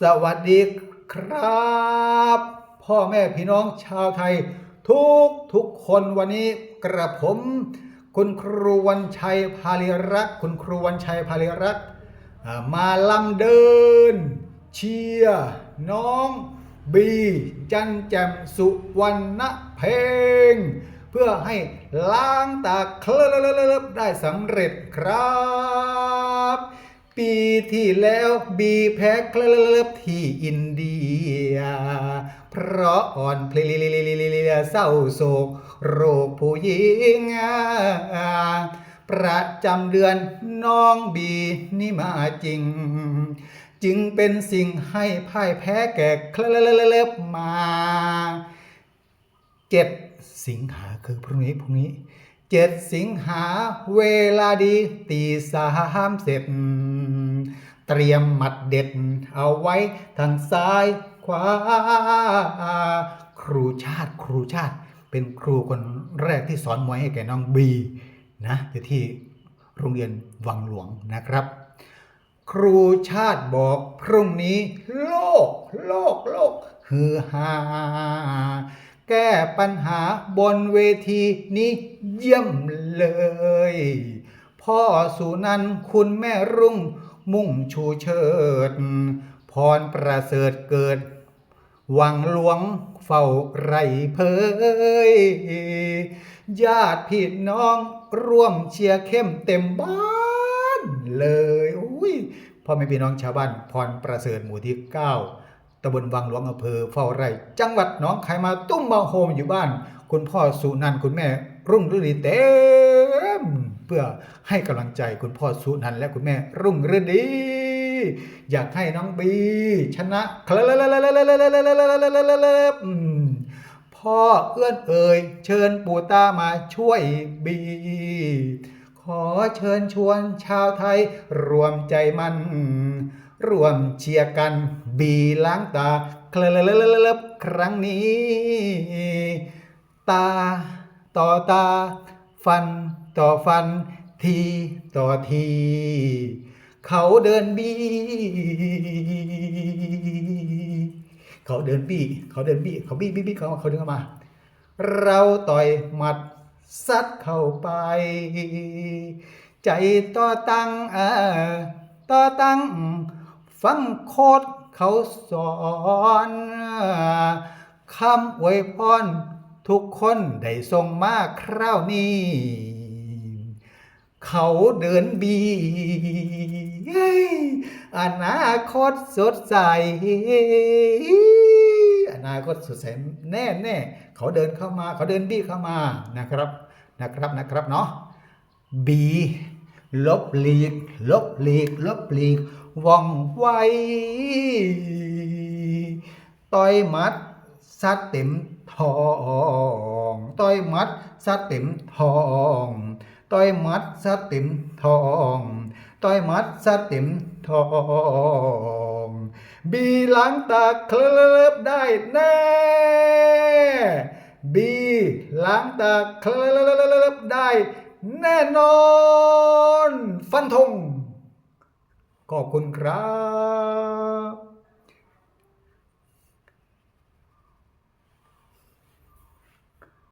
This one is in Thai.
สวัสดีครับ พ่อแม่พี่น้องชาวไทย ทุกทุกคนวันนี้กระผม คุณครูวันชัยพาลิรักคุณครูวันชัยพาลิรักมาลำเดิน เชียร์น้องบี จันแจมสุวรรณเพลงเพื่อให้ล้างตาเคลิบได้สำเร็จครับ ปีที่แล้วบีแพ้เคลิบที่อินเดีย เพราะอ่อนเพลียเศร้าโศก โรคผู้หญิงประจำเดือนน้องบีนี่มาจริง จึงเป็นสิ่งให้พ่ายแพ้แก่เคลิบมาเจ็ดสิงหาคือพรุ่งนี้พรุ่งนี้ เจ็ดสิงหาเวลาดีตีสามเสร็จ เตรียมหมัดเด็ดเอาไว้ทางซ้ายขวา ครูชาติครูชาติเป็นครูคนแรกที่สอนมวยให้แก่น้องบีนะอยู่ที่โรงเรียนวังหลวงนะครับ ครูชาติบอกพรุ่งนี้ โลก โลก โลกฮือฮา แก้ปัญหาบนเวทีนี้เยี่ยมเลย พ่อสุนันท์คุณแม่รุ่งมุ่งชูเชิด พรประเสริฐเกิด หวังหลวงเฝ้าไรเพยญาติพี่น้องร่วมเชียร์เข้มเต็มบ้านเลยอุ้ยพ่อแม่พี่น้องชาวบ้านพรประเสริฐหมู่ที่9 ตำบลวังหลวงอำเภอเฝ้าไร่ จังหวัดหนองคายมาตุ้มมาโฮมอยู่บ้าน คุณพ่อสุนันคุณแม่ รุ่งฤดีเต็มเพื่อให้กำลังใจคุณพ่อสุนันและคุณแม่ รุ่งฤดีอยากให้น้องบี ชนะคลพ่อเอื้อนเอ่ยเชิญปู่ตามาช่วยบี ขอเชิญชวนชาวไทยรวมใจมัน รวมเชียร์กัน บีล้างตาเคลิบครั้งนี้ ตาต่อตา ฟันต่อฟัน ทีต่อที เขาเดินบี เขาเดินบี้ เขาเดินบี้ เขาบี้บี้บี้เขาเขาเดินเข้ามา เราต่อยหมัดซัดเข้าไป ใจต่อตั้งเออต่อตั้ง ฟังโคตรเขาสอนคำอวยพรทุกคนได้ส่งมาคราวนี้ เขาเดินบีอนาคตสดใส อนาคตสดใสแน่แน่ๆเขาเดินเข้ามา เขาเดินบี้เข้ามานะครับนะครับนะครับเนาะบีลบหลีกลบหลีกลบหลีก ว่องไวต่อยมัดซัดเต็มทองต่อยมัดซัดเต็มทองต่อยมัดซัดเต็มทองต่อยมัดซัดเต็มทองบีล้างตาเคลิบได้แน่บีล้างตาเคลิบได้แน่นอน ฟันธง ขอบคุณครับ